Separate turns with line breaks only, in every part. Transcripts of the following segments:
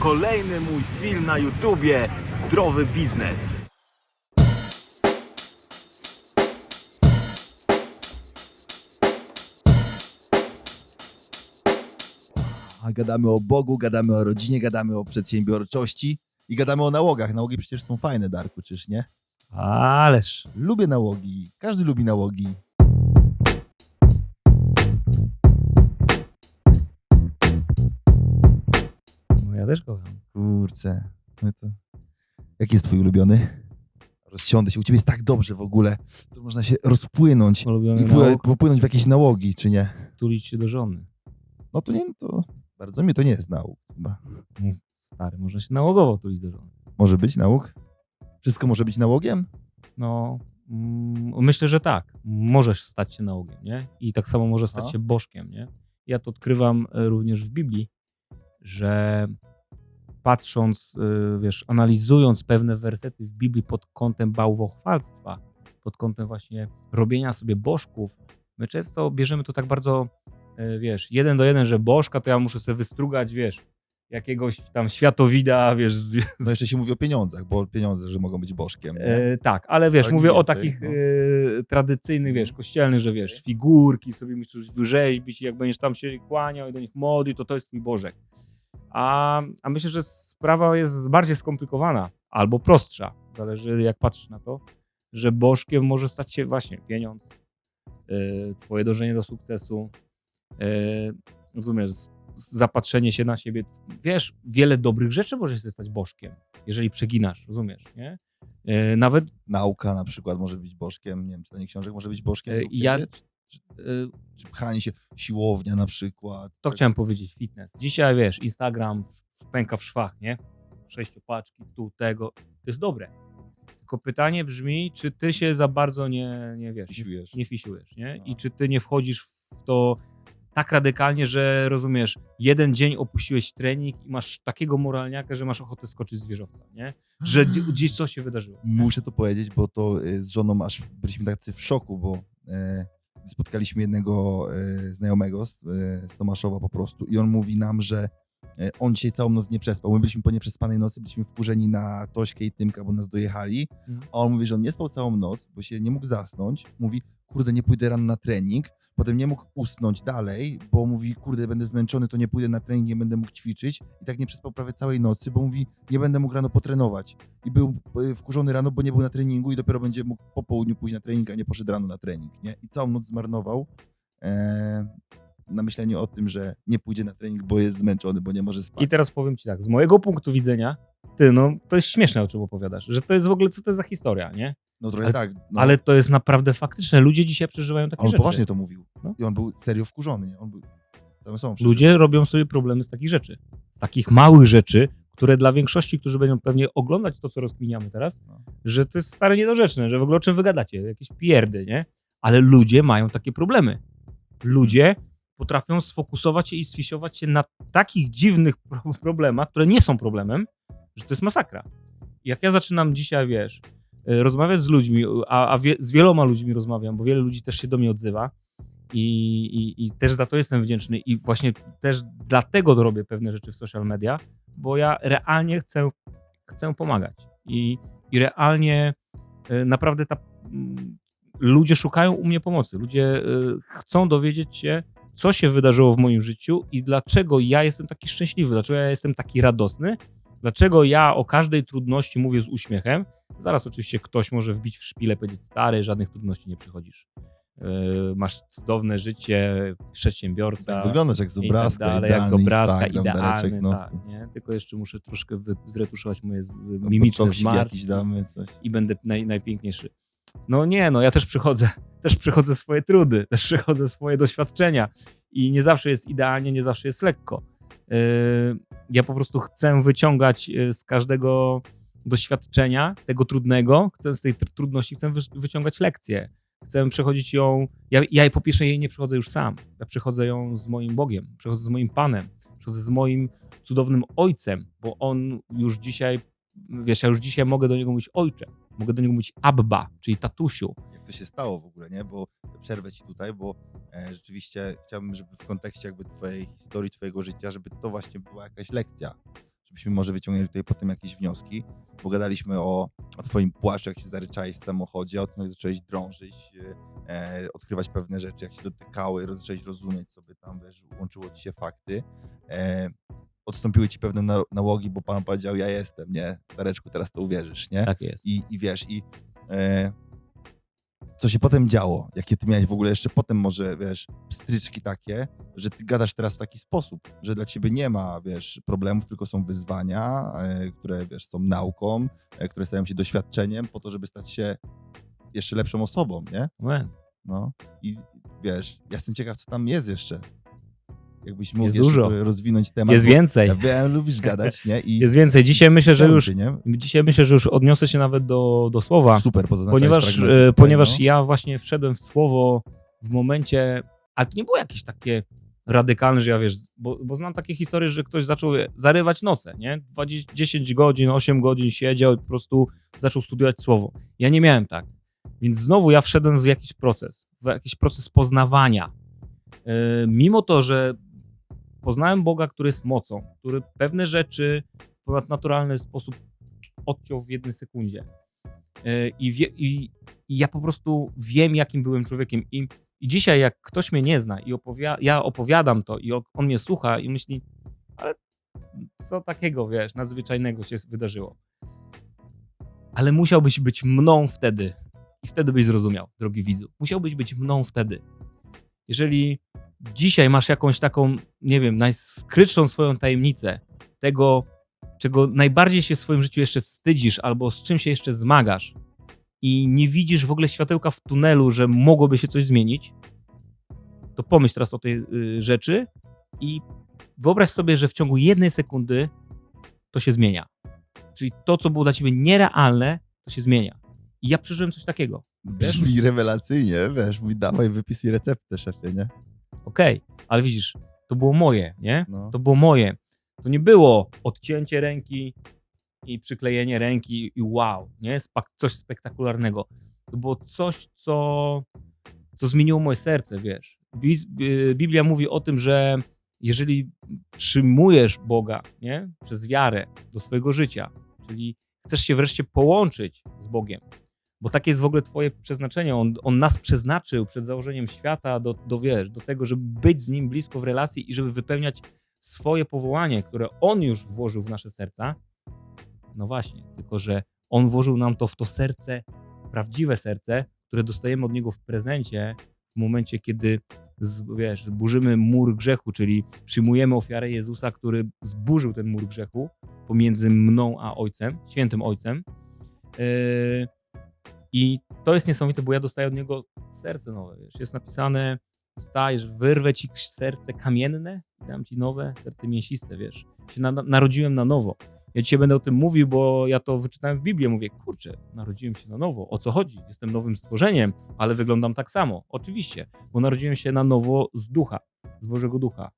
kolejny mój film na YouTubie Zdrowy Biznes.
A gadamy o Bogu, gadamy o rodzinie, gadamy o przedsiębiorczości i gadamy o nałogach. Nałogi przecież są fajne, Darku, czyż nie?
Ależ.
Lubię nałogi. Każdy lubi nałogi.
Też kocham.
Kurczę. No to... Jaki jest twój ulubiony? Rozsiądę się. U ciebie jest tak dobrze w ogóle. To można się rozpłynąć
Ulubiony
i pły-
nałóg,
popłynąć w jakieś nałogi, czy nie?
tulić się do żony.
No to nie, to bardzo mnie to nie jest nauk. Chyba.
Mm, Stary, można się nałogowo tulić do żony.
Może być nauk? Wszystko może być nałogiem?
No, mm, myślę, że tak. Możesz stać się nałogiem, nie? I tak samo może stać
A?
się bożkiem, nie? Ja to odkrywam e, również w Biblii, że patrząc, e, wiesz, analizując pewne wersety w Biblii pod kątem bałwochwalstwa, pod kątem właśnie robienia sobie bożków, my często bierzemy to tak bardzo, e, wiesz, jeden do jeden, że bożka to ja muszę sobie wystrugać, wiesz, jakiegoś tam światowida, wiesz, z,
No jeszcze się mówi o pieniądzach, bo pieniądze, że mogą być bożkiem.
E, tak, ale wiesz, mówię o
więcej,
takich
no.
e, tradycyjnych, wiesz, kościelnych, że wiesz, figurki sobie musisz wyrzeźbić i jak będziesz tam się kłaniał i do nich modlił, to to jest twój Bożek. A, a myślę, że sprawa jest bardziej skomplikowana albo prostsza, zależy jak patrzysz na to, że Bożkiem może stać się właśnie pieniądz, e, twoje dążenie do sukcesu, e, rozumiesz, zapatrzenie się na siebie. Wiesz, wiele dobrych rzeczy może się stać Bożkiem, jeżeli przeginasz, rozumiesz, nie? E, Nawet
Nauka na przykład może być bożkiem, nie wiem, czytanie książek może być bożkiem.
Ja-?
Czy, czy pchanie się, siłownia na przykład.
to chciałem powiedzieć, fitness. Dzisiaj wiesz, Instagram pęka w szwach, nie? Sześciopaczki, tu, tego. To jest dobre. Tylko pytanie brzmi, czy ty się za bardzo nie, nie wiesz, nie,
Fisiujesz.
nie fisiujesz, nie? I
No.
czy ty nie wchodzisz w to tak radykalnie, że rozumiesz, jeden dzień opuściłeś trening i masz takiego moralniaka, że masz ochotę skoczyć z wieżowca, nie? Że gdzie- gdzieś coś się wydarzyło.
Muszę to powiedzieć, bo to y, z żoną aż byliśmy tacy w szoku, bo e, spotkaliśmy jednego e, znajomego z, e, z Tomaszowa po prostu i on mówi nam, że on dzisiaj całą noc nie przespał. My byliśmy po nieprzespanej nocy, byliśmy wkurzeni na Tośkę i Tymka, bo nas dojechali,
Mhm.
a on mówi, że on nie spał całą noc, bo się nie mógł zasnąć. Mówi, kurde, nie pójdę rano na trening. Potem nie mógł usnąć dalej, bo mówi, kurde, będę zmęczony, to nie pójdę na trening, nie będę mógł ćwiczyć. I tak nie przespał prawie całej nocy, bo mówi, nie będę mógł rano potrenować. I był e, wkurzony rano, bo nie był na treningu i dopiero będzie mógł po południu pójść na trening, a nie poszedł rano na trening, nie? I całą noc zmarnował e, na myśleniu o tym, że nie pójdzie na trening, bo jest zmęczony, bo nie może spać.
I teraz powiem ci tak, z mojego punktu widzenia, ty, no, to jest śmieszne, o czym opowiadasz, że to jest w ogóle, co to jest za historia, nie?
no trochę
ale-
tak. No.
Ale to jest naprawdę faktyczne. Ludzie dzisiaj przeżywają takie
on
rzeczy.
poważnie to mówił.
No.
I on był serio wkurzony, nie? On był tam są
Ludzie robią sobie problemy z takich rzeczy. Z takich małych rzeczy, które dla większości, którzy będą pewnie oglądać to, co rozkminiamy teraz,
No.
że to jest stare niedorzeczne, że w ogóle o czym wy gadacie, jakieś pierdy, nie? Ale ludzie mają takie problemy. Ludzie potrafią sfokusować się i sfisiować się na takich dziwnych pro- problemach, które nie są problemem, że to jest masakra. Jak ja zaczynam dzisiaj, wiesz, y, rozmawiać z ludźmi, a, a wie, z wieloma ludźmi rozmawiam, bo wiele ludzi też się do mnie odzywa i, i, i też za to jestem wdzięczny i właśnie też dlatego robię pewne rzeczy w social media, bo ja realnie chcę, chcę pomagać i, i realnie y, naprawdę ta, mm, ludzie szukają u mnie pomocy. Ludzie y, chcą dowiedzieć się, co się wydarzyło w moim życiu i dlaczego ja jestem taki szczęśliwy, dlaczego ja jestem taki radosny, dlaczego ja o każdej trudności mówię z uśmiechem. Zaraz oczywiście ktoś może wbić w szpilę, powiedzieć stary, żadnych trudności nie przychodzisz. Yy, masz cudowne życie, przedsiębiorca.
Tak wyglądasz jak z
tak
obrazka,
dalej, jak z obrazka, idealny,
no.
tak, nie? Tylko jeszcze muszę troszkę zretuszować moje z, mimiczne zmarki i będę naj, najpiękniejszy. No nie, no ja też przychodzę, też przychodzę swoje trudy, też przychodzę swoje doświadczenia i nie zawsze jest idealnie, nie zawsze jest lekko. Yy, ja po prostu chcę wyciągać yy, z każdego doświadczenia, tego trudnego, chcę z tej tr- trudności chcę wy, wyciągać lekcje. Chcę przechodzić ją, ja, ja po pierwsze jej nie przechodzę już sam, ja przechodzę ją z moim Bogiem, przechodzę z moim Panem, przechodzę z moim cudownym Ojcem, bo On już dzisiaj wiesz, ja już dzisiaj mogę do niego mówić ojcze, mogę do niego mówić abba, czyli tatusiu.
jak to się stało w ogóle, nie? Bo przerwę ci tutaj, bo e, rzeczywiście chciałbym, żeby w kontekście jakby twojej historii, twojego życia, żeby to właśnie była jakaś lekcja. Żebyśmy może wyciągnęli tutaj potem jakieś wnioski, bo gadaliśmy o, o twoim płaszczu, jak się zaryczałeś w samochodzie, o tym, jak zacząłeś drążyć, e, odkrywać pewne rzeczy, jak się dotykały, zacząłeś rozumieć sobie tam, wiesz, łączyło ci się fakty. E, odstąpiły ci pewne na- nałogi, bo pan powiedział, ja jestem, nie? Dareczku, teraz to uwierzysz, nie?
Tak jest.
I, i wiesz, i e, co się potem działo? Jakie ty miałeś w ogóle jeszcze potem może, wiesz, pstryczki takie, że ty gadasz teraz w taki sposób, że dla ciebie nie ma, wiesz, problemów, tylko są wyzwania, e, które, wiesz, są nauką, e, które stają się doświadczeniem po to, żeby stać się jeszcze lepszą osobą, nie?
Amen.
No i wiesz, ja jestem ciekaw, co tam jest jeszcze. Jakbyś mógł
Jest dużo.
rozwinąć temat.
Jest więcej.
Ja wiem, lubisz gadać, nie? I
Jest więcej. Dzisiaj myślę, że już,
nie?
dzisiaj myślę, że już odniosę się nawet do, do słowa.
Super,
ponieważ,
fragmenty
e, ponieważ
no.
ja właśnie wszedłem w słowo w momencie, ale to nie było jakieś takie radykalne, że ja wiesz, bo, bo znam takie historie, że ktoś zaczął zarywać noce, nie? 20, 10 godzin, 8 godzin siedział i po prostu zaczął studiować słowo. Ja nie miałem tak. Więc znowu ja wszedłem w jakiś proces, w jakiś proces poznawania. E, mimo to, że poznałem Boga, który jest mocą, który pewne rzeczy w ponadnaturalny sposób odciął w jednej sekundzie. E, I, wie, i, I ja po prostu wiem, jakim byłem człowiekiem. I, i dzisiaj, jak ktoś mnie nie zna i opowia- ja opowiadam to, i on mnie słucha i myśli, ale co takiego, wiesz, nadzwyczajnego się wydarzyło. Ale musiałbyś być mną wtedy. I wtedy byś zrozumiał, drogi widzu. Musiałbyś być mną wtedy. Jeżeli dzisiaj masz jakąś taką, nie wiem, najskrytszą swoją tajemnicę tego, czego najbardziej się w swoim życiu jeszcze wstydzisz, albo z czym się jeszcze zmagasz i nie widzisz w ogóle światełka w tunelu, że mogłoby się coś zmienić, to pomyśl teraz o tej y, rzeczy i wyobraź sobie, że w ciągu jednej sekundy to się zmienia. Czyli to, co było dla ciebie nierealne, to się zmienia. I ja przeżyłem coś takiego.
Brzmi rewelacyjnie, wiesz, mój dawaj, wypisuj receptę, szefie, nie?
Okej, ale widzisz, to było moje, nie?
No.
To było moje. To nie było odcięcie ręki i przyklejenie ręki i wow, nie? Spak- coś spektakularnego. To było coś, co, co zmieniło moje serce, wiesz. Y, Biblia mówi o tym, że jeżeli przyjmujesz Boga, nie? Przez wiarę do swojego życia, czyli chcesz się wreszcie połączyć z Bogiem, bo takie jest w ogóle twoje przeznaczenie. On, on nas przeznaczył przed założeniem świata do, do, wiesz, do tego, żeby być z Nim blisko w relacji i żeby wypełniać swoje powołanie, które On już włożył w nasze serca. No właśnie, tylko że On włożył nam to w to serce, prawdziwe serce, które dostajemy od Niego w prezencie w momencie, kiedy z, wiesz, burzymy mur grzechu, czyli przyjmujemy ofiarę Jezusa, który zburzył ten mur grzechu pomiędzy mną a Ojcem, świętym Ojcem. Yy, I to jest niesamowite, bo ja dostaję od Niego serce nowe. Wiesz. Jest napisane, dostajesz, wyrwę ci serce kamienne dam ci nowe serce mięsiste, wiesz. Się na, narodziłem na nowo. Ja dzisiaj będę o tym mówił, bo ja to wyczytałem w Biblii. Mówię, kurczę, narodziłem się na nowo. O co chodzi? Jestem nowym stworzeniem, ale wyglądam tak samo. Oczywiście, bo narodziłem się na nowo z ducha, z Bożego Ducha.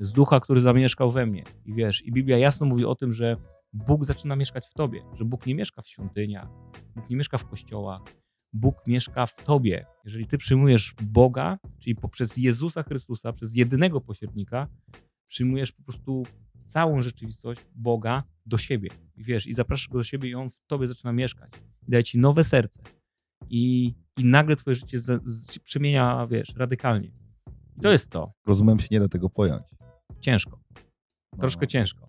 Z ducha, który zamieszkał we mnie. I wiesz, i Biblia jasno mówi o tym, że Bóg zaczyna mieszkać w tobie, że Bóg nie mieszka w świątyniach, Bóg nie mieszka w kościołach, Bóg mieszka w tobie. Jeżeli ty przyjmujesz Boga, czyli poprzez Jezusa Chrystusa, przez jedynego pośrednika, przyjmujesz po prostu całą rzeczywistość Boga do siebie. I wiesz, i zapraszasz go do siebie i on w tobie zaczyna mieszkać. I daje ci nowe serce. I, i nagle twoje życie z, z, przemienia, wiesz, radykalnie. I to jest to.
Rozumiem, się nie da tego pojąć.
Ciężko.
No,
Troszkę ciężko.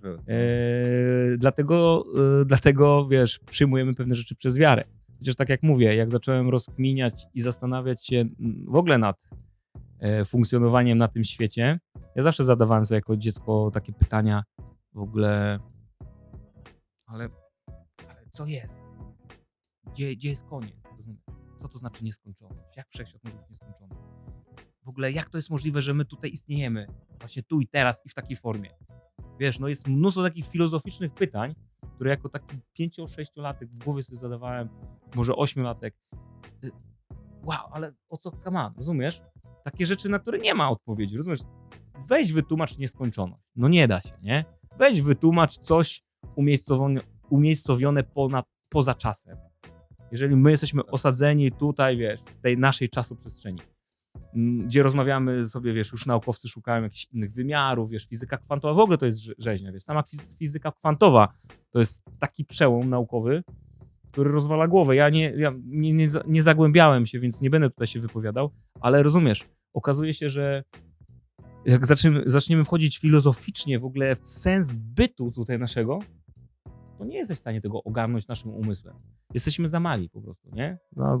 Trochę,
Eee, dlatego, e, dlatego, wiesz, przyjmujemy pewne rzeczy przez wiarę. Chociaż tak jak mówię, jak zacząłem rozkminiać i zastanawiać się w ogóle nad e, funkcjonowaniem na tym świecie, ja zawsze zadawałem sobie jako dziecko takie pytania w ogóle, ale, ale co jest? Gdzie, gdzie jest koniec? Co to znaczy nieskończoność? Jak wszechświat może być nieskończony? W ogóle jak to jest możliwe, że my tutaj istniejemy właśnie tu i teraz i w takiej formie? Wiesz, no jest mnóstwo takich filozoficznych pytań, które jako taki 5-6-latek w głowie sobie zadawałem, może 8-latek. Y, Wow, ale o co kaman, rozumiesz? Takie rzeczy, na które nie ma odpowiedzi, rozumiesz? Weź wytłumacz nieskończoność. No nie da się, nie? Weź wytłumacz coś umiejscowione, umiejscowione ponad, poza czasem. Jeżeli my jesteśmy osadzeni tutaj, wiesz, w tej naszej czasoprzestrzeni, gdzie rozmawiamy sobie, wiesz, już naukowcy szukają jakichś innych wymiarów, wiesz, fizyka kwantowa, w ogóle to jest rze- rzeźnia, wiesz, sama fiz- fizyka kwantowa to jest taki przełom naukowy, który rozwala głowę. Ja nie, ja nie, nie, nie zagłębiałem się, więc nie będę tutaj się wypowiadał, ale rozumiesz, okazuje się, że jak zaczniemy, zaczniemy wchodzić filozoficznie w ogóle w sens bytu tutaj naszego, to nie jesteś w stanie tego ogarnąć naszym umysłem. Jesteśmy za mali po prostu, nie? No,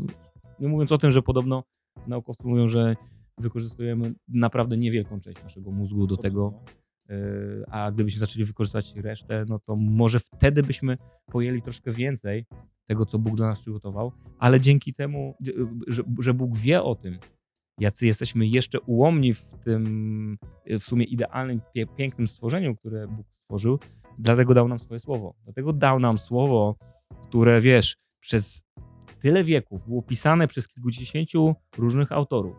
nie mówiąc o tym, że podobno naukowcy mówią, że wykorzystujemy naprawdę niewielką część naszego mózgu do tego, yy, a gdybyśmy zaczęli wykorzystywać resztę, no to może wtedy byśmy pojęli troszkę więcej tego, co Bóg dla nas przygotował, ale dzięki temu, że, że Bóg wie o tym, jacy jesteśmy jeszcze ułomni w tym w sumie idealnym, pie, pięknym stworzeniu, które Bóg stworzył, dlatego dał nam swoje słowo. Dlatego dał nam słowo, które wiesz, przez tyle wieków było pisane przez kilkudziesięciu różnych autorów.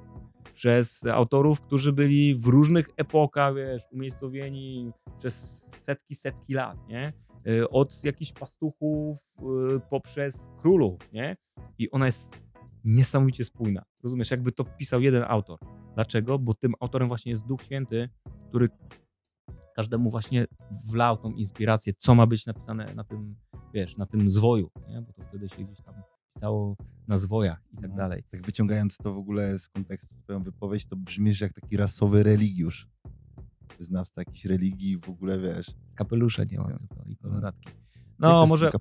Przez autorów, którzy byli w różnych epokach, wiesz, umiejscowieni przez setki, setki lat, nie? Y, Od jakichś pastuchów y, poprzez królów, nie? I ona jest niesamowicie spójna. Rozumiesz, jakby to pisał jeden autor. Dlaczego? Bo tym autorem właśnie jest Duch Święty, który każdemu właśnie wlał tą inspirację, co ma być napisane na tym, wiesz, na tym zwoju, nie? Bo to wtedy się gdzieś tam pisało na zwojach i tak
No,
dalej.
Tak wyciągając to w ogóle z kontekstu twoją wypowiedź, to brzmisz jak taki rasowy religiusz. Wyznawca jakiejś religii w ogóle, wiesz.
Kapelusze nie mam
Ja.
tylko i koloratki. No,
jest z
może.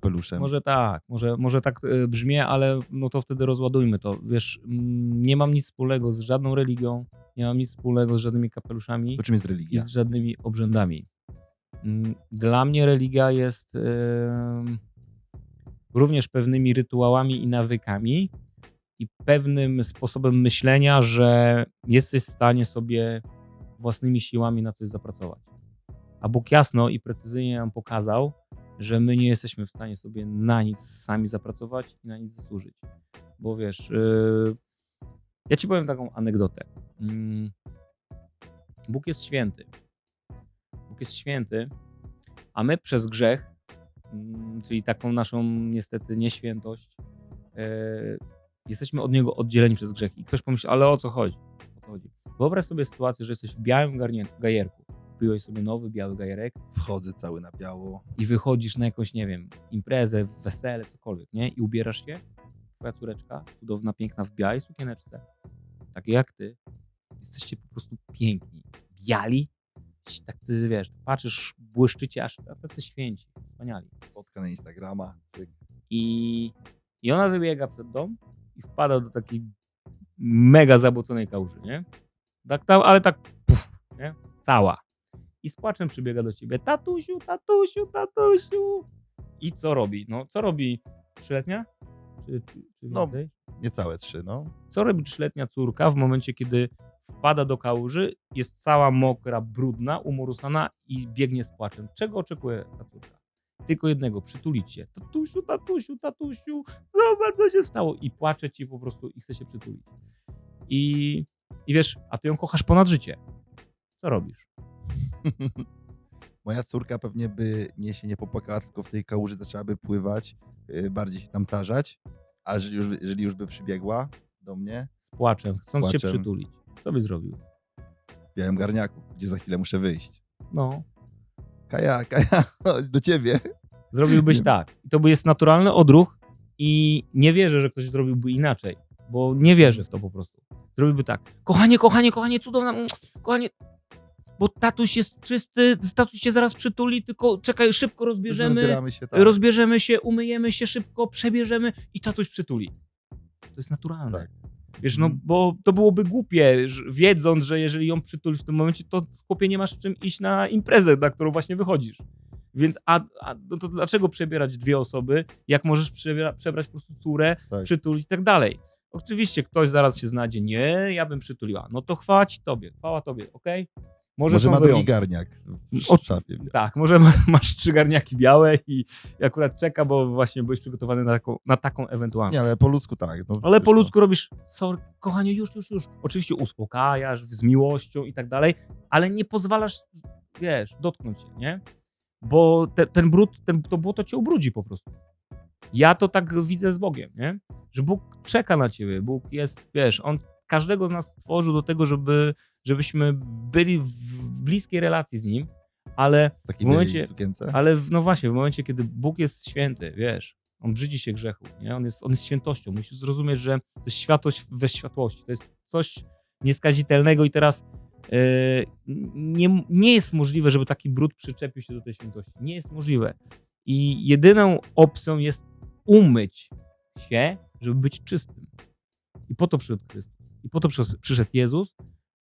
Może tak, może, może tak y, brzmi, ale no to wtedy rozładujmy to. Wiesz, nie mam nic wspólnego z żadną religią, nie mam nic wspólnego z żadnymi kapeluszami
To czym jest
i
religia?
z żadnymi obrzędami. Mm, Dla mnie religia jest em, również pewnymi rytuałami i nawykami i pewnym sposobem myślenia, że jesteś w stanie sobie własnymi siłami na coś zapracować. A Bóg jasno i precyzyjnie nam pokazał, że my nie jesteśmy w stanie sobie na nic sami zapracować i na nic zasłużyć. Bo wiesz, yy, ja ci powiem taką anegdotę. Mm, Bóg jest święty. Bóg jest święty, a my przez grzech, czyli taką naszą niestety nieświętość, yy, jesteśmy od Niego oddzieleni przez grzech. I ktoś pomyśli, ale o co chodzi? O co chodzi? Wyobraź sobie sytuację, że jesteś w białym gajerku. Kupiłeś sobie nowy biały gajerek
Wchodzę cały na biało.
i wychodzisz na jakąś, nie wiem, imprezę, wesele, cokolwiek, nie? I ubierasz się, twoja córeczka, cudowna, piękna w białej sukieneczce, takie jak ty, jesteście po prostu piękni, biali, tak ty, wiesz, patrzysz, błyszczycie, aż tacy święci, wspaniali.
Fotka na Instagrama.
I, I ona wybiega przed dom i wpada do takiej mega zabłoconej kałuży, nie? Tak, ta, ale tak, puf, nie? Cała. I z płaczem przybiega do ciebie, tatusiu, tatusiu, tatusiu. I co robi? No, co robi trzyletnia? Czy, czy, czy
No. Niecałe trzy, no.
Co robi trzyletnia córka w momencie, kiedy wpada do kałuży, jest cała mokra, brudna, umorusana i biegnie z płaczem? Czego oczekuje ta córka? Tylko jednego, przytulić się. Tatusiu, tatusiu, tatusiu, zobacz co się stało. I płacze ci po prostu i chce się przytulić. I, I wiesz, a ty ją kochasz ponad życie. Co robisz?
Moja córka pewnie by nie się nie popłakała, tylko w tej kałuży zaczęłaby pływać, yy, bardziej się tam tarzać. Ale jeżeli już, jeżeli już by przybiegła do mnie
Z płaczem, chcąc się
płaczem.
przytulić. Co by zrobił?
w białym garniaku, gdzie za chwilę muszę wyjść.
No,
Kaja, Kaja, chodź do ciebie.
zrobiłbyś
Nie.
tak. I to by jest naturalny odruch i nie wierzę, że ktoś zrobiłby inaczej, bo nie wierzę w to po prostu. Zrobiłby tak. Kochanie, kochanie, kochanie, cudowna, mm, kochanie, bo tatuś jest czysty, tatuś cię zaraz przytuli, tylko czekaj, szybko rozbierzemy,
się tak.
rozbierzemy się, umyjemy się szybko, przebierzemy i tatuś przytuli. To jest naturalne.
Tak.
Wiesz, no
Mhm.
bo to byłoby głupie, wiedząc, że jeżeli ją przytulisz w tym momencie, to chłopie nie masz czym iść na imprezę, na którą właśnie wychodzisz. Więc a, a no to dlaczego przebierać dwie osoby, jak możesz przebiera, przebrać po prostu córę,
Tak.
przytulić i tak dalej. Oczywiście ktoś zaraz się znajdzie, nie, ja bym przytuliła. No to chwała ci tobie, chwała tobie, okej? Może,
Może ma drugi
wyjątki.
garniak w szafie.
Tak, może ma- masz trzy garniaki białe i, akurat czeka, bo właśnie byłeś przygotowany na taką, na taką ewentualność.
Nie, ale po ludzku tak. No,
Ale po
no.
ludzku robisz, sorry, kochanie, już, już, już. Oczywiście uspokajasz z miłością i tak dalej, ale nie pozwalasz, wiesz, dotknąć się, nie? bo te, ten brud, ten, to błoto cię ubrudzi po prostu. Ja to tak widzę z Bogiem, nie? Że Bóg czeka na ciebie, Bóg jest, wiesz, On każdego z nas stworzył do tego, żeby, żebyśmy byli w bliskiej relacji z Nim, ale
W
momencie-
sukience.
ale w, no właśnie, w momencie, kiedy Bóg jest święty, wiesz, on brzydzi się grzechu, nie? On, jest, on jest świętością. Musisz zrozumieć, że to jest światłość we światłości. To jest coś nieskazitelnego i teraz yy, nie, nie jest możliwe, żeby taki brud przyczepił się do tej świętości. Nie jest możliwe. I jedyną opcją jest umyć się, żeby być czystym. I po to przyszedł Chrystus. I po to przys- przyszedł Jezus,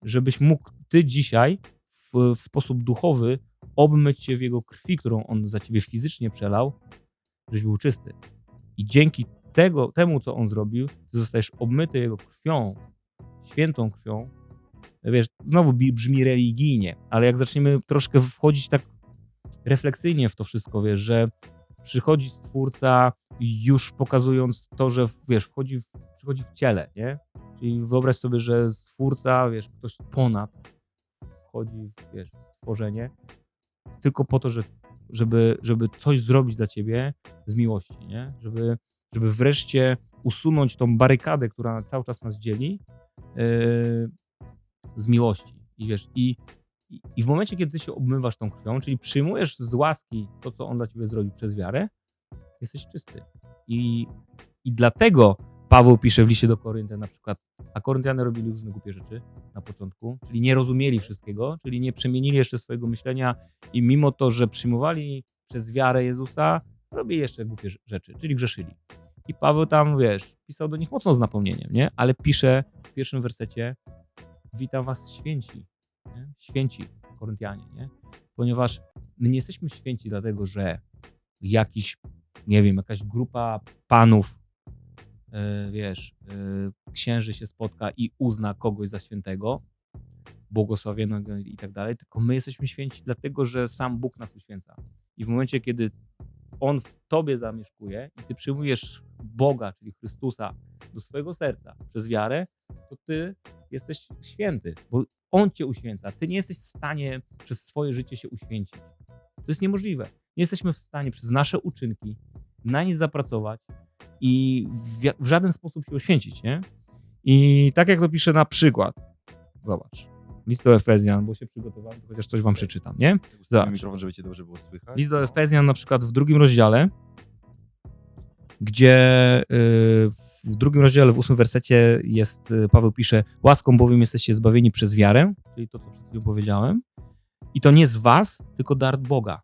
żebyś mógł ty dzisiaj w, w sposób duchowy obmyć się w jego krwi, którą on za ciebie fizycznie przelał, żebyś był czysty. I dzięki tego, temu, co on zrobił, ty zostajesz obmyty jego krwią, świętą krwią. Wiesz, znowu brzmi religijnie, ale jak zaczniemy troszkę wchodzić tak refleksyjnie w to wszystko, wiesz, że przychodzi Stwórca już pokazując to, że wiesz, wchodzi w, przychodzi w ciele, nie? Czyli wyobraź sobie, że Stwórca, wiesz, ktoś ponad wchodzi wiesz, w stworzenie tylko po to, że, żeby, żeby coś zrobić dla ciebie z miłości, nie? Żeby, żeby wreszcie usunąć tą barykadę, która cały czas nas dzieli yy, z miłości. I wiesz, i, i w momencie, kiedy ty się obmywasz tą krwią, czyli przyjmujesz z łaski to, co on dla ciebie zrobił przez wiarę, jesteś czysty. I, i dlatego Paweł pisze w liście do Koryntian na przykład, a Koryntianie robili różne głupie rzeczy na początku, czyli nie rozumieli wszystkiego, czyli nie przemienili jeszcze swojego myślenia i mimo to, że przyjmowali przez wiarę Jezusa, robili jeszcze głupie rzeczy, czyli grzeszyli. I Paweł tam, wiesz, pisał do nich mocno z napomnieniem, nie? Ale pisze w pierwszym wersecie, witam was święci, nie? święci Koryntianie, nie? Ponieważ my nie jesteśmy święci dlatego, że jakiś, nie wiem, jakaś grupa panów, wiesz, yy, księży się spotka i uzna kogoś za świętego, błogosławionego i tak dalej, tylko my jesteśmy święci dlatego, że sam Bóg nas uświęca. I w momencie, kiedy On w tobie zamieszkuje i ty przyjmujesz Boga, czyli Chrystusa, do swojego serca przez wiarę, to ty jesteś święty, bo On cię uświęca. Ty nie jesteś w stanie przez swoje życie się uświęcić. To jest niemożliwe. Nie jesteśmy w stanie przez nasze uczynki na nic zapracować i w, w żaden sposób się uświęcić, nie? I tak jak to pisze na przykład, zobacz, list do Efezjan, bo się przygotowałem, to chociaż coś wam przeczytam, nie? Zobacz.
mikrofon, żeby cię dobrze było słychać.
List do
No.
Efezjan na przykład w drugim rozdziale, gdzie y, w drugim rozdziale, w ósmym wersecie jest, y, Paweł pisze, łaską bowiem jesteście zbawieni przez wiarę, czyli to, co przed chwilą powiedziałem, i to nie z was, tylko dar Boga.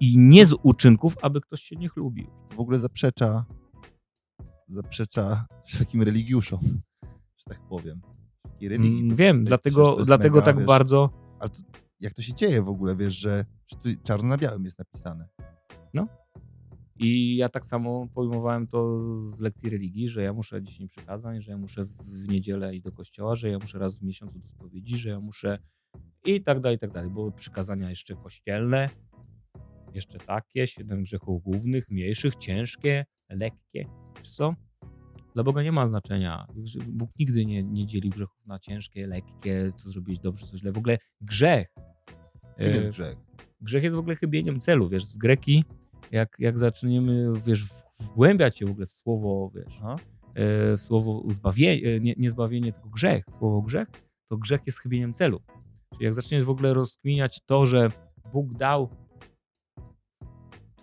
I nie z uczynków, aby ktoś się nie chlubił.
w ogóle zaprzecza zaprzecza wszelkim religiuszom, że tak powiem. Wszelkiej religii.
Mm, Wiem, dlatego, dlatego
mega,
tak
wiesz,
bardzo.
Ale to, jak to się dzieje w ogóle, wiesz, że, czarno na białym jest napisane.
I ja tak samo pojmowałem to z lekcji religii, że ja muszę 10 przykazań, że ja muszę w- w niedzielę iść do kościoła, że ja muszę raz w miesiącu do spowiedzi, że ja muszę i tak dalej, i tak dalej. Były przykazania jeszcze kościelne, jeszcze takie, siedem grzechów głównych, mniejszych, ciężkie, lekkie. Wiesz co? Dla Boga nie ma znaczenia. Bóg nigdy nie, nie dzielił grzechów na ciężkie, lekkie, co zrobić dobrze, co źle. W ogóle grzech.
Czym
e,
jest grzech?
grzech jest w ogóle chybieniem celu, wiesz, z greki, jak, jak zaczniemy, wiesz, wgłębiać się w ogóle w słowo, wiesz,
Aha.
e, słowo zbawienie, nie, nie zbawienie, tylko grzech, słowo grzech, to grzech jest chybieniem celu. Czyli jak zaczniesz w ogóle rozkminiać to, że Bóg dał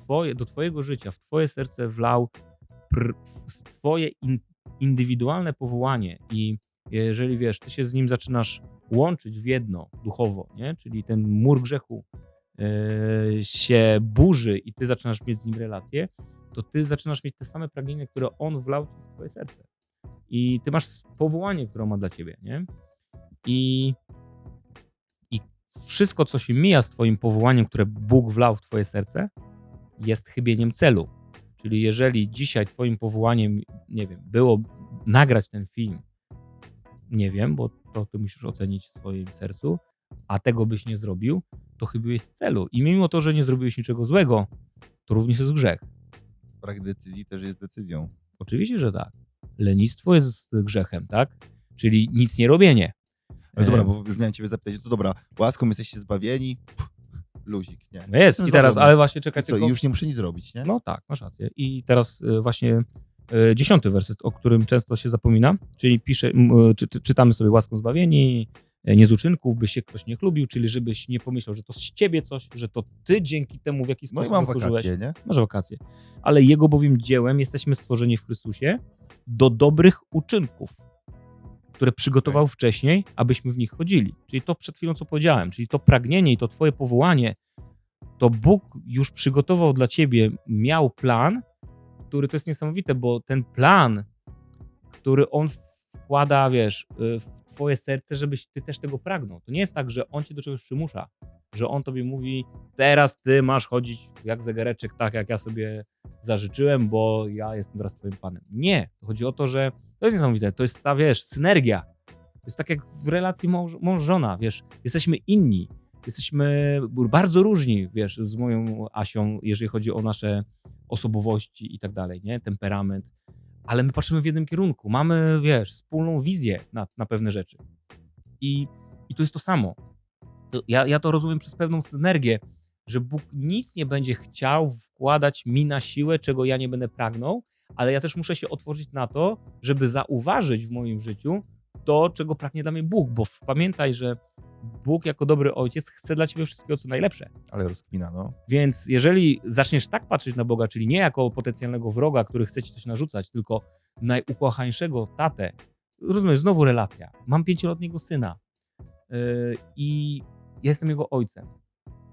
twoje, do twojego życia, w twoje serce wlał pr, twoje in, indywidualne powołanie i jeżeli, wiesz, ty się z nim zaczynasz łączyć w jedno duchowo, nie? czyli ten mur grzechu e, się burzy i ty zaczynasz mieć z nim relację, to ty zaczynasz mieć te same pragnienia, które on wlał w twoje serce. I ty masz powołanie, które ma dla ciebie, nie? I wszystko, co się mija z twoim powołaniem, które Bóg wlał w twoje serce, jest chybieniem celu. Czyli jeżeli dzisiaj twoim powołaniem, nie wiem, było nagrać ten film, nie wiem, bo to ty musisz ocenić w swoim sercu, a tego byś nie zrobił, to chybiłeś z celu. I mimo to, że nie zrobiłeś niczego złego, to również jest grzech.
Brak decyzji też jest decyzją.
Oczywiście, że tak. Lenistwo jest grzechem, tak? Czyli nic nie robienie.
Ale dobra, bo już miałem ciebie zapytać, to dobra, łaską jesteście zbawieni, pff, luzik, nie?
No jest
Jestem
i teraz,
zadowolony.
ale właśnie czekaj
co,
tylko...
już nie muszę nic robić, nie?
No tak, masz rację. I teraz y, właśnie y, dziesiąty werset, o którym często się zapomina, czyli pisze, y, czy, czy, czytamy sobie łaską zbawieni, nie z uczynków, by się ktoś nie chlubił, czyli żebyś nie pomyślał, że to z ciebie coś, że to ty dzięki temu w jakiś
No i
sposób
mam
zasłużyłeś.
wakacje, nie?
Masz wakacje. Ale jego bowiem dziełem jesteśmy stworzeni w Chrystusie do dobrych uczynków, które przygotował wcześniej, abyśmy w nich chodzili. Czyli to przed chwilą, co powiedziałem, czyli to pragnienie i to twoje powołanie, to Bóg już przygotował dla ciebie, miał plan, który to jest niesamowite, bo ten plan, który on wkłada, wiesz, y, w twoje serce, żebyś ty też tego pragnął. To nie jest tak, że on cię do czegoś przymusza, że on tobie mówi, teraz ty masz chodzić jak zegareczek, tak jak ja sobie zażyczyłem, bo ja jestem teraz twoim panem. Nie, chodzi o to, że to jest niesamowite, to jest ta, wiesz, synergia. To jest tak jak w relacji mąż- mąż-żona, wiesz, jesteśmy inni, jesteśmy bardzo różni, wiesz, z moją Asią, jeżeli chodzi o nasze osobowości i tak dalej, nie, temperament, ale my patrzymy w jednym kierunku, mamy, wiesz, wspólną wizję na, na pewne rzeczy. I, I to jest to samo. To ja, ja to rozumiem przez pewną synergię, że Bóg nic nie będzie chciał wkładać mi na siłę, czego ja nie będę pragnął, ale ja też muszę się otworzyć na to, żeby zauważyć w moim życiu to, czego pragnie dla mnie Bóg, bo pamiętaj, że Bóg jako dobry ojciec chce dla ciebie wszystkiego, co najlepsze.
Ale rozkmina, no.
Więc jeżeli zaczniesz tak patrzeć na Boga, czyli nie jako potencjalnego wroga, który chce ci coś narzucać, tylko najukochańszego tatę, rozumiesz, znowu relacja. Mam pięcioletniego syna yy, i ja jestem jego ojcem.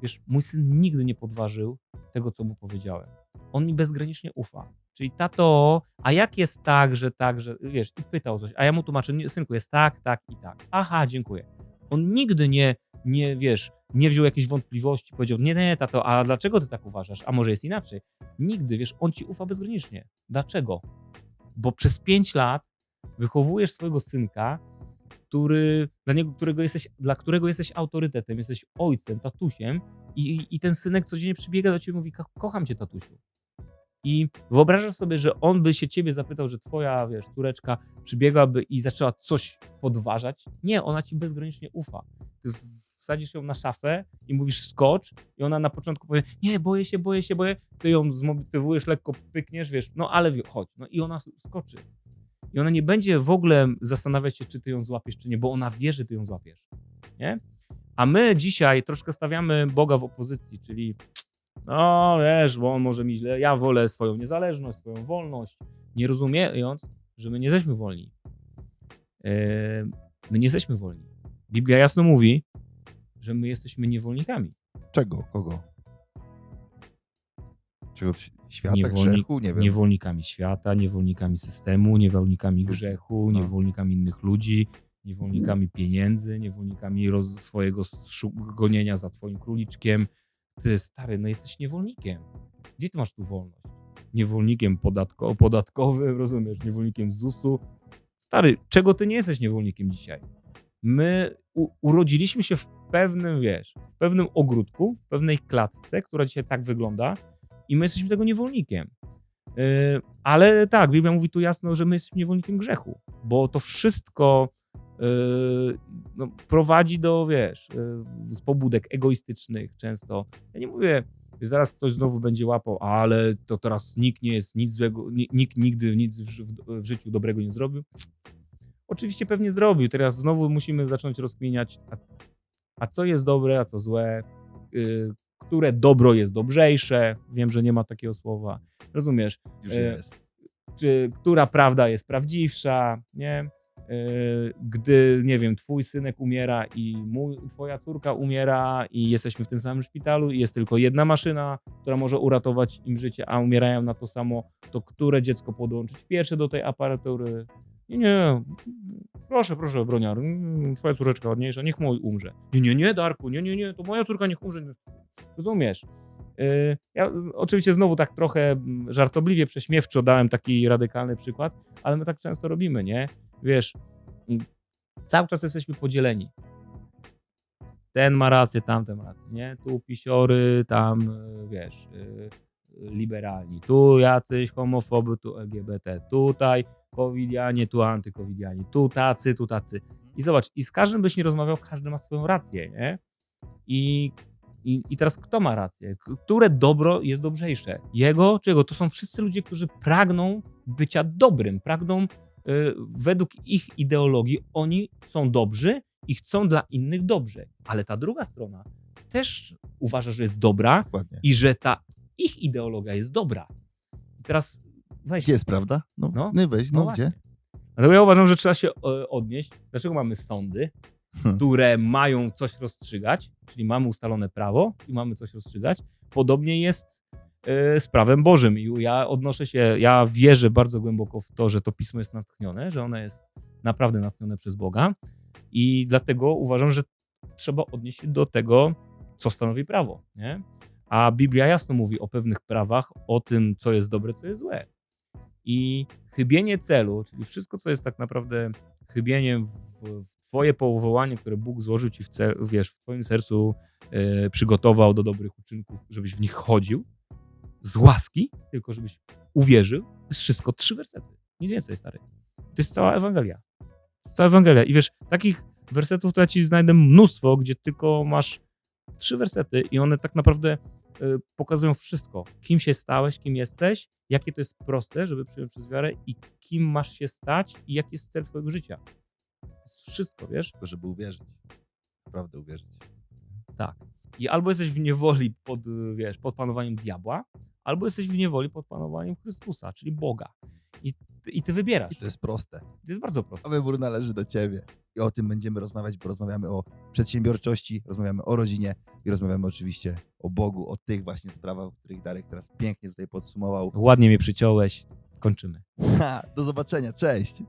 Wiesz, mój syn nigdy nie podważył tego, co mu powiedziałem. On mi bezgranicznie ufa. Czyli tato, a jak jest tak, że tak, że wiesz, i pytał coś, a ja mu tłumaczę, synku, jest tak, tak i tak. Aha, dziękuję. On nigdy nie, nie wiesz, nie wziął jakiejś wątpliwości, powiedział, nie, nie, tato, a dlaczego ty tak uważasz? A może jest inaczej? Nigdy, wiesz, on ci ufa bezgranicznie. Dlaczego? Bo przez pięć lat wychowujesz swojego synka, który, dla niego, którego jesteś, dla którego jesteś autorytetem, jesteś ojcem, tatusiem i, i ten synek codziennie przybiega do ciebie i mówi, "Ko- kocham cię, tatusiu. I wyobrażasz sobie, że on by się ciebie zapytał, że twoja, wiesz, córeczka przybiegłaby i zaczęła coś podważać? Nie, ona ci bezgranicznie ufa. Ty wsadzisz ją na szafę i mówisz skocz i ona na początku powie, nie, boję się, boję się, boję. Ty ją zmotywujesz, lekko pykniesz, wiesz, no ale chodź. No i ona skoczy. I ona nie będzie w ogóle zastanawiać się, czy ty ją złapiesz, czy nie, bo ona wie, że ty ją złapiesz. Nie? A my dzisiaj troszkę stawiamy Boga w opozycji, czyli no wiesz, bo on może mi źle, ja wolę swoją niezależność, swoją wolność, nie rozumiejąc, że my nie jesteśmy wolni. Yy, My nie jesteśmy wolni. Biblia jasno mówi, że my jesteśmy niewolnikami.
Czego? Kogo? Czego? Świata,
Niewolnik-
grzechu? Nie wiem.
Niewolnikami świata, niewolnikami systemu, niewolnikami grzechu,
No.
niewolnikami innych ludzi, niewolnikami pieniędzy, niewolnikami roz, swojego gonienia za twoim króliczkiem. Ty, stary, no jesteś niewolnikiem. Gdzie ty masz tu wolność? Niewolnikiem podatko, podatkowym, rozumiesz, niewolnikiem ZUS-u. Stary, czego ty nie jesteś niewolnikiem dzisiaj? My urodziliśmy się w pewnym, wiesz, w pewnym ogródku, w pewnej klatce, która dzisiaj tak wygląda i my jesteśmy tego niewolnikiem. Yy, ale tak, Biblia mówi tu jasno, że my jesteśmy niewolnikiem grzechu, bo to wszystko no, prowadzi do, wiesz, yy, z pobudek egoistycznych często. Ja nie mówię, że zaraz ktoś znowu będzie łapał, ale to teraz nikt nie jest nic złego, ni- nikt nigdy nic w, ży- w, w życiu dobrego nie zrobił. Oczywiście pewnie zrobił. Teraz znowu musimy zacząć rozkminiać, a, a co jest dobre, a co złe, yy, które dobro jest dobrzejsze. Wiem, że nie ma takiego słowa. Rozumiesz?
Już
e,
jest.
czy która prawda jest prawdziwsza, nie? Yy, Gdy, nie wiem, twój synek umiera i mój, twoja córka umiera i jesteśmy w tym samym szpitalu i jest tylko jedna maszyna, która może uratować im życie, a umierają na to samo, to które dziecko podłączyć pierwsze do tej aparatury? Nie, nie, proszę, proszę, broniar, mm, twoja córeczka ładniejsza, niech mój umrze. Nie, nie, nie, Darku, nie, nie, nie, to moja córka niech umrze. Rozumiesz? Yy, Ja oczywiście znowu tak trochę mm, żartobliwie, prześmiewczo dałem taki radykalny przykład, ale my tak często robimy, nie? Wiesz, cały czas jesteśmy podzieleni. Ten ma rację, tamten ma rację, nie? Tu pisiory, tam, y, wiesz, y, liberalni. Tu jacyś homofoby, tu LGBT. Tutaj covidianie, tu antycovidianie. Tu tacy, tu tacy. I zobacz, i z każdym byś nie rozmawiał, każdy ma swoją rację, nie? I I, I teraz kto ma rację? Które dobro jest dobrzejsze? Jego czy jego? To są wszyscy ludzie, którzy pragną bycia dobrym, pragną według ich ideologii, oni są dobrzy i chcą dla innych dobrze. Ale ta druga strona też uważa, że jest dobra
Dokładnie.
i że ta ich ideologia jest dobra. I teraz weź.
Gdzie jest prawda? No,
No,
no, weź, no,
właśnie.
gdzie?
Dlatego ja uważam, że trzeba się e, odnieść. Dlaczego mamy sądy,
Hmm.
które mają coś rozstrzygać, czyli mamy ustalone prawo i mamy coś rozstrzygać. Podobnie jest z prawem Bożym. I ja odnoszę się, ja wierzę bardzo głęboko w to, że to pismo jest natchnione, że ono jest naprawdę natchnione przez Boga. I dlatego uważam, że trzeba odnieść się do tego, co stanowi prawo. Nie? A Biblia jasno mówi o pewnych prawach, o tym, co jest dobre, co jest złe. I chybienie celu, czyli wszystko, co jest tak naprawdę chybieniem w twoje powołanie, które Bóg złożył ci w, cel, wiesz, w twoim sercu, e, przygotował do dobrych uczynków, żebyś w nich chodził, z łaski, tylko żebyś uwierzył, to jest wszystko trzy wersety. Nic więcej, stary. To jest cała Ewangelia. To jest cała Ewangelia. I wiesz, takich wersetów to ja ci znajdę mnóstwo, gdzie tylko masz trzy wersety i one tak naprawdę e, pokazują wszystko. Kim się stałeś, kim jesteś, jakie to jest proste, żeby przyjąć przez wiarę i kim masz się stać i jaki jest cel twojego życia. To jest wszystko, wiesz?
Tylko żeby uwierzyć. Naprawdę uwierzyć.
Tak. I albo jesteś w niewoli pod, y, wiesz, pod panowaniem diabła, albo jesteś w niewoli pod panowaniem Chrystusa, czyli Boga. I, I ty wybierasz.
I to jest proste.
To jest bardzo proste.
A wybór należy do ciebie. I o tym będziemy rozmawiać, bo rozmawiamy o przedsiębiorczości, rozmawiamy o rodzinie i rozmawiamy oczywiście o Bogu, o tych właśnie sprawach, o których Darek teraz pięknie tutaj podsumował.
Ładnie mnie przyciąłeś. Kończymy.
Ha, do zobaczenia, cześć!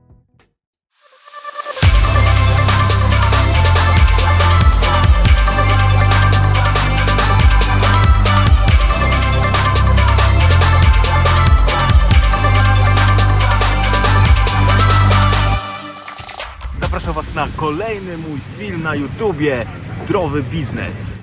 Zapraszam Was na kolejny mój film na YouTubie Zdrowy Biznes.